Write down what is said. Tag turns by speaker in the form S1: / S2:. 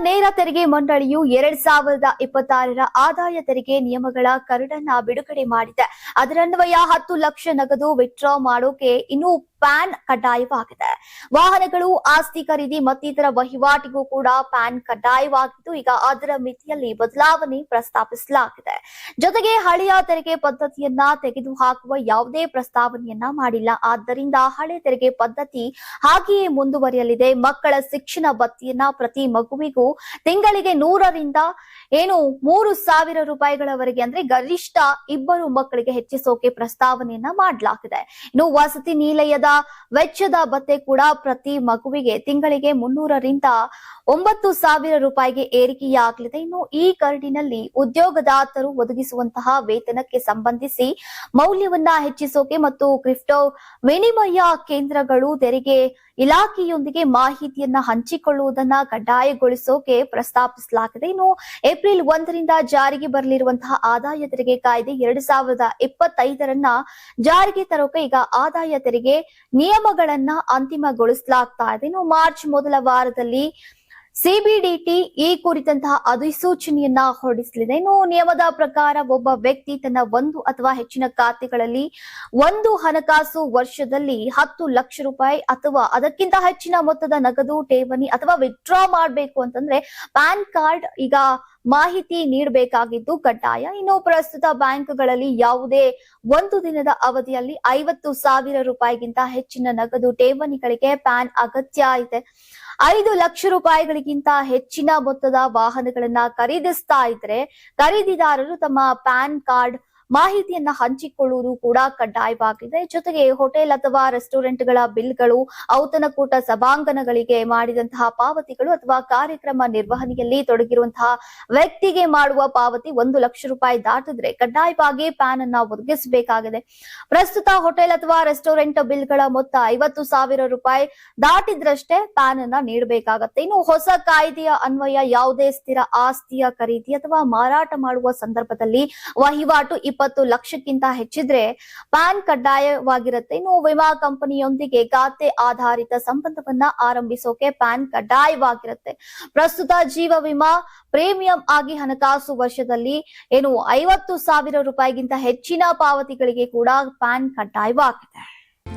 S1: ನೇರ ತೆರಿಗೆ ಮಂಡಳಿಯು ಎರಡ್ ಸಾವಿರದ ಇಪ್ಪತ್ತಾರರ ಆದಾಯ ತೆರಿಗೆ ನಿಯಮಗಳ ಕರಡನ್ನ ಬಿಡುಗಡೆ ಮಾಡಿದೆ. ಅದರನ್ವಯ ಹತ್ತು ಲಕ್ಷ ನಗದು ವಿತ್ಡ್ರಾ ಮಾಡೋಕೆ ಇನ್ನು ಪ್ಯಾನ್ ಕಡ್ಡಾಯವಾಗಿದೆ. ವಾಹನಗಳು, ಆಸ್ತಿ ಖರೀದಿ ಮತ್ತಿತರ ವಹಿವಾಟಿಗೂ ಕೂಡ ಪ್ಯಾನ್ ಕಡ್ಡಾಯವಾಗಿದ್ದು, ಈಗ ಅದರ ಮಿತಿಯಲ್ಲಿ ಬದಲಾವಣೆ ಪ್ರಸ್ತಾಪಿಸಲಾಗಿದೆ. ಜೊತೆಗೆ ಹಳೆಯ ತೆರಿಗೆ ಪದ್ಧತಿಯನ್ನ ತೆಗೆದುಹಾಕುವ ಯಾವುದೇ ಪ್ರಸ್ತಾವನೆಯನ್ನ ಮಾಡಿಲ್ಲ. ಆದ್ದರಿಂದ ಹಳೆ ತೆರಿಗೆ ಪದ್ಧತಿ ಹಾಗೆಯೇ ಮುಂದುವರಿಯಲಿದೆ. ಮಕ್ಕಳ ಶಿಕ್ಷಣ ಬತ್ತಿಯನ್ನ ಪ್ರತಿ ಮಗುವಿಗೂ ತಿಂಗಳಿಗೆ ನೂರರಿಂದ ಏನು ಮೂರು ಸಾವಿರ ರೂಪಾಯಿಗಳವರೆಗೆ ಅಂದ್ರೆ ಗರಿಷ್ಠ ಇಬ್ಬರು ಮಕ್ಕಳಿಗೆ ಹೆಚ್ಚಿಸೋಕೆ ಪ್ರಸ್ತಾವನೆಯನ್ನ ಮಾಡಲಾಗಿದೆ. ಇನ್ನು ವಸತಿ ನಿಲಯದ ವೆಚ್ಚದ ಭತ್ತೆ ಕೂಡ ಪ್ರತಿ ಮಗುವಿಗೆ ತಿಂಗಳಿಗೆ ಮುನ್ನೂರರಿಂದ ಒಂಬತ್ತು ಸಾವಿರ ರೂಪಾಯಿಗೆ ಏರಿಕೆಯಾಗಲಿದೆ. ಇನ್ನು ಈ ಕರಡಿನಲ್ಲಿ ಉದ್ಯೋಗದಾತರು ಒದಗಿಸುವಂತಹ ವೇತನಕ್ಕೆ ಸಂಬಂಧಿಸಿ ಮೌಲ್ಯವನ್ನ ಹೆಚ್ಚಿಸೋಕೆ ಮತ್ತು ಕ್ರಿಪ್ಟೋ ವಿನಿಮಯ ಕೇಂದ್ರಗಳು ತೆರಿಗೆ ಇಲಾಖೆಯೊಂದಿಗೆ ಮಾಹಿತಿಯನ್ನ ಹಂಚಿಕೊಳ್ಳುವುದನ್ನ ಕಡ್ಡಾಯಗೊಳಿಸೋಕೆ ಪ್ರಸ್ತಾಪಿಸಲಾಗಿದೆ. ಇನ್ನು ಏಪ್ರಿಲ್ ಒಂದರಿಂದ ಜಾರಿಗೆ ಬರಲಿರುವಂತಹ ಆದಾಯ ತೆರಿಗೆ ಕಾಯ್ದೆ ಎರಡು ಸಾವಿರದ ಇಪ್ಪತ್ತೈದರನ್ನ ಜಾರಿಗೆ ತರೋಕೆ ಈಗ ಆದಾಯ ತೆರಿಗೆ ನಿಯಮಗಳನ್ನ ಅಂತಿಮಗೊಳಿಸಲಾಗ್ತಾ ಇದೆ. ಇನ್ನು ಮಾರ್ಚ್ ಮೊದಲ ವಾರದಲ್ಲಿ ಸಿಬಿಡಿಟಿ ಈ ಕುರಿತಂತಹ ಅಧಿಸೂಚನೆಯನ್ನ ಹೊರಡಿಸಲಿದೆ. ಇನ್ನು ನಿಯಮದ ಪ್ರಕಾರ ಒಬ್ಬ ವ್ಯಕ್ತಿ ತನ್ನ ಒಂದು ಅಥವಾ ಹೆಚ್ಚಿನ ಖಾತೆಗಳಲ್ಲಿ ಒಂದು ಹಣಕಾಸು ವರ್ಷದಲ್ಲಿ ಹತ್ತು ಲಕ್ಷ ರೂಪಾಯಿ ಅಥವಾ ಅದಕ್ಕಿಂತ ಹೆಚ್ಚಿನ ಮೊತ್ತದ ನಗದು ಠೇವಣಿ ಅಥವಾ ವಿತ್ಡ್ರಾ ಮಾಡಬೇಕು ಅಂತಂದ್ರೆ ಪ್ಯಾನ್ ಕಾರ್ಡ್ ಈಗ ಮಾಹಿತಿ ನೀಡಬೇಕಾಗಿದ್ದು ಕಡ್ಡಾಯ. ಇನ್ನು ಪ್ರಸ್ತುತ ಬ್ಯಾಂಕ್ಗಳಲ್ಲಿ ಯಾವುದೇ ಒಂದು ದಿನದ ಅವಧಿಯಲ್ಲಿ ಐವತ್ತು ಸಾವಿರ ರೂಪಾಯಿಗಿಂತ ಹೆಚ್ಚಿನ ನಗದು ಠೇವಣಿಗಳಿಗೆ ಪ್ಯಾನ್ ಅಗತ್ಯ ಇದೆ. ಐದು ಲಕ್ಷ ರೂಪಾಯಿಗಳಿಗಿಂತ ಹೆಚ್ಚಿನ ಮೊತ್ತದ ವಾಹನಗಳನ್ನ ಖರೀದಿಸ್ತಾ ಇದ್ರೆ ಖರೀದಿದಾರರು ತಮ್ಮ ಪ್ಯಾನ್ ಕಾರ್ಡ್ ಮಾಹಿತಿಯನ್ನ ಹಂಚಿಕೊಳ್ಳುವುದು ಕೂಡ ಕಡ್ಡಾಯವಾಗಿದೆ. ಜೊತೆಗೆ ಹೋಟೆಲ್ ಅಥವಾ ರೆಸ್ಟೋರೆಂಟ್ಗಳ ಬಿಲ್ಗಳು, ಔತಣಕೂಟ ಸಭಾಂಗಣಗಳಿಗೆ ಮಾಡಿದಂತಹ ಪಾವತಿಗಳು ಅಥವಾ ಕಾರ್ಯಕ್ರಮ ನಿರ್ವಹಣೆಯಲ್ಲಿ ತೊಡಗಿರುವಂತಹ ವ್ಯಕ್ತಿಗೆ ಮಾಡುವ ಪಾವತಿ ಒಂದು ಲಕ್ಷ ರೂಪಾಯಿ ದಾಟಿದ್ರೆ ಕಡ್ಡಾಯವಾಗಿ ಪ್ಯಾನ್ ಅನ್ನ ಒದಗಿಸಬೇಕಾಗಿದೆ. ಪ್ರಸ್ತುತ ಹೋಟೆಲ್ ಅಥವಾ ರೆಸ್ಟೋರೆಂಟ್ ಬಿಲ್ಗಳ ಮೊತ್ತ ಐವತ್ತು ಸಾವಿರ ರೂಪಾಯಿ ದಾಟಿದ್ರಷ್ಟೇ ಪ್ಯಾನ್ ಅನ್ನ ನೀಡಬೇಕಾಗತ್ತೆ. ಇನ್ನು ಹೊಸ ಕಾಯ್ದೆಯ ಅನ್ವಯ ಯಾವುದೇ ಸ್ಥಿರ ಆಸ್ತಿಯ ಖರೀದಿ ಅಥವಾ ಮಾರಾಟ ಮಾಡುವ ಸಂದರ್ಭದಲ್ಲಿ ವಹಿವಾಟು ಇಪ್ಪತ್ತು ಲಕ್ಷಕ್ಕಿಂತ ಹೆಚ್ಚಿದ್ರೆ ಪ್ಯಾನ್ ಕಡ್ಡಾಯವಾಗಿರುತ್ತೆ. ಇನ್ನು ವಿಮಾ ಕಂಪನಿಯೊಂದಿಗೆ ಖಾತೆ ಆಧಾರಿತ ಸಂಬಂಧವನ್ನ ಆರಂಭಿಸೋಕೆ ಪ್ಯಾನ್ ಕಡ್ಡಾಯವಾಗಿರುತ್ತೆ. ಪ್ರಸ್ತುತ ಜೀವ ವಿಮಾ ಪ್ರೀಮಿಯಂ ಆಗಿ ಹಣಕಾಸು ವರ್ಷದಲ್ಲಿ ಏನು ಐವತ್ತು ಸಾವಿರ ರೂಪಾಯಿಗಿಂತ ಹೆಚ್ಚಿನ ಪಾವತಿಗಳಿಗೆ ಕೂಡ ಪ್ಯಾನ್ ಕಡ್ಡಾಯವಾಗಿದೆ.